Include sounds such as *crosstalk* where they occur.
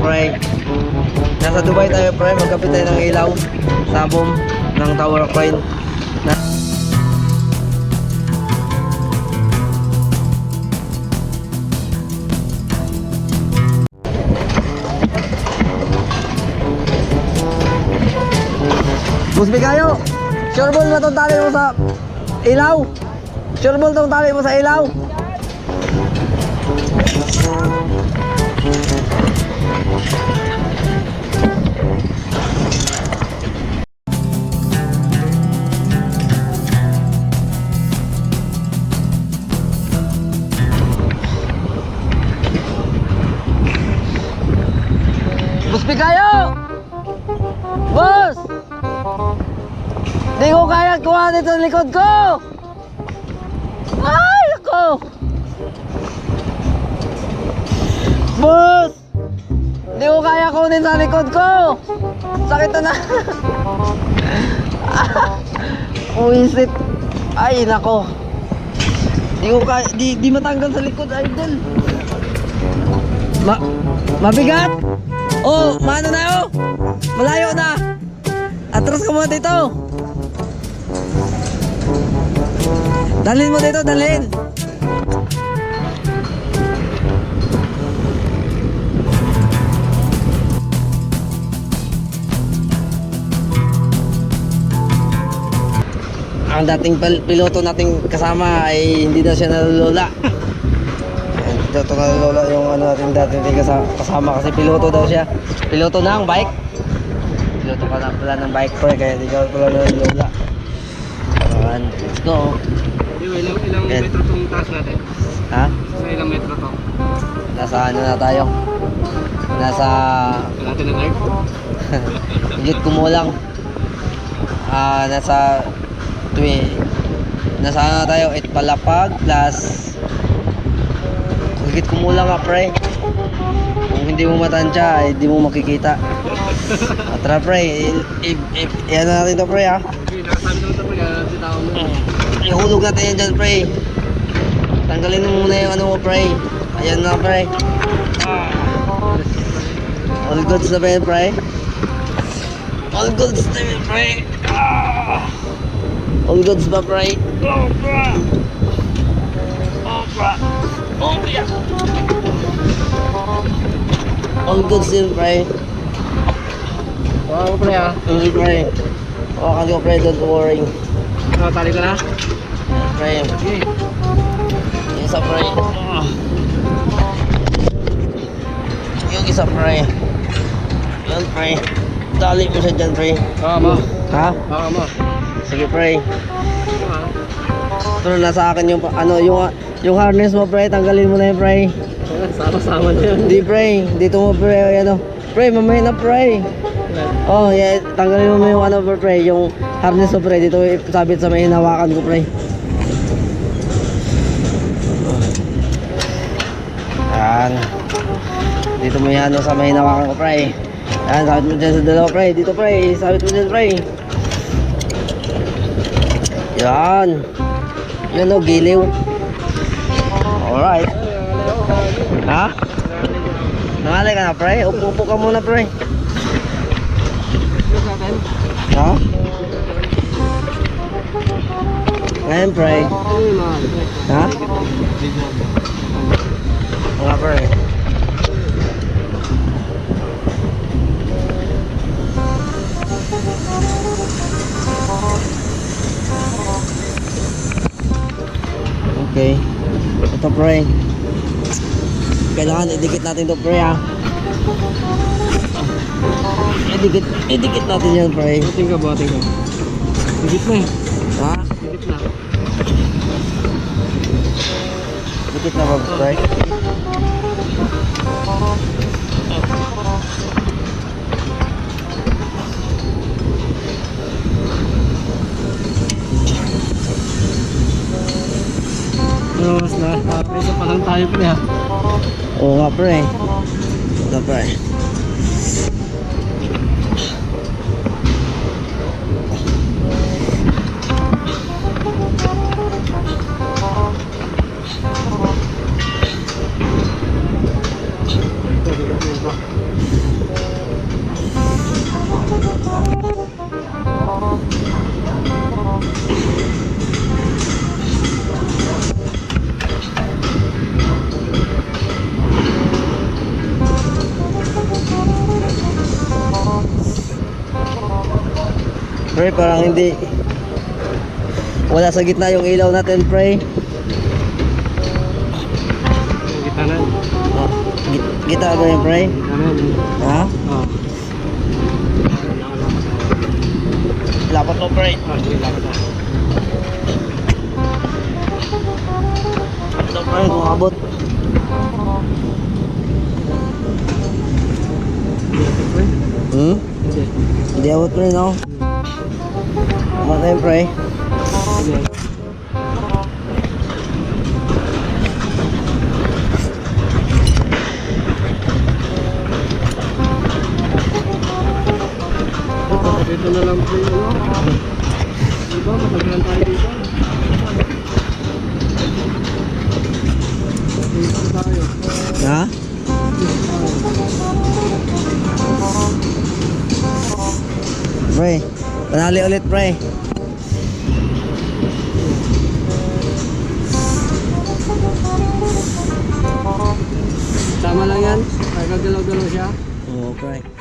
pre. Nasa Dubai tayo pre, magkapit tayo ng ilaw sa boom ng Tower of Coin. Na Busbi kayo! Sure ball na tong tali mo sa ilaw! Sure ball tong tali mo sa ilaw! Busbi kayo! Boss! Di ko kaya kuha dito sa likod ko! Ay, ako! Boss! Di ko kaya kunin sa likod ko! Sakit na na! *laughs* Uwisit! Ay, nako! Di ko kaya, di, di matanggal sa likod, idol! Ma, mabigat! Oh, mano na oh! Malayo na! Atras ka muna dito! Dalhin mo dito, dalhin! Ang dating pil- piloto nating kasama ay hindi na siya nalulula. *laughs* Hindi daw ito nalulula yung ano natin dating kasama, kasama kasi piloto daw siya. Piloto ng bike. Piloto ka na pala ng bike pre kaya hindi ka pala nalulula. Ayan, let's go. Yung ilang, ilang metro tong taas natin? Ha? Sa ilang metro to? Nasa ano na tayo? Nasa Natin na live? higit *laughs* kumulang. Ah, nasa twi nasa ano na tayo? 8 palapag plus higit kumulang nga pre. Kung hindi mo matansya, hindi mo makikita. Ah, Tara pre, i- i- i- i- ano natin to pre ha? Okay, nakasabi naman ito pag uh, tao mo. Ihulog natin yan dyan, pre. Tanggalin mo muna yung ano mo, pre. Ayan na, pre. All goods na ba yan, pre? All goods na yan, pre. Ah. All goods ba, pre? Oh, bra. All goods din, pre. Wow, pre ah. Hindi, pre. Hawakan ko, pre. Don't worry. Nakatali ka na? Pre. Okay. Yung isa, pre. Ah. Yung isa, pre. Yan, pre. Dali mo siya dyan, pre. Baka mo. Ha? Baka mo. Sige, pre. Ah. Pero nasa akin yung, ano, yung, yung harness mo, pre. Tanggalin mo na yun, pre. Sama-sama na yun. Hindi, pre. Dito mo, pre. Ano. Pre, mamaya na, pre. Oh, yeah. Tanggalin mo yung, ano, pre. Yung harness mo, pre. Dito sabit sa may hinawakan ko, pre. Yan. Dito mo yan sa may hinawakan ko, pre. Yan, sabit mo dyan sa dalawa, pre. Dito, pre. Sabit mo dyan, pre. Yan. Yan o, giliw. Alright. Ha? Nangalay ka na, pre? Upo-upo ka muna, pre. Ha? Ngayon, pre. Ha? Mga, pre. Okay. Ito, pre. Kailangan idikit natin ito, pre, ha? Idikit, idikit natin yan, pre. Boting ka, boting ka. Higit na eh. Ha? Higit na. Dikit na ba, pre? Ano na. Papreso pa lang tayo pre ha. Oo nga pre. Ito pre. Thank you. Pre, parang hindi... Wala sa gitna yung ilaw natin, pre. Gitanan. Oh, git- kita ba yun, pre? Gitanan. Ha? Oh. Lapat mo, pre. Lapit na. Ito, pre, kung abot. Hmm? Hindi. Hindi abot, pre, no? Abot na yun, pre. Sige. Ito, dito na lang po yung ano. Diba, matagalan tayo dito. Dito tayo. Ha? Pre, panali ulit, pre. Tama lang yan. Kaya gagalaw-galaw siya. Oo, pre.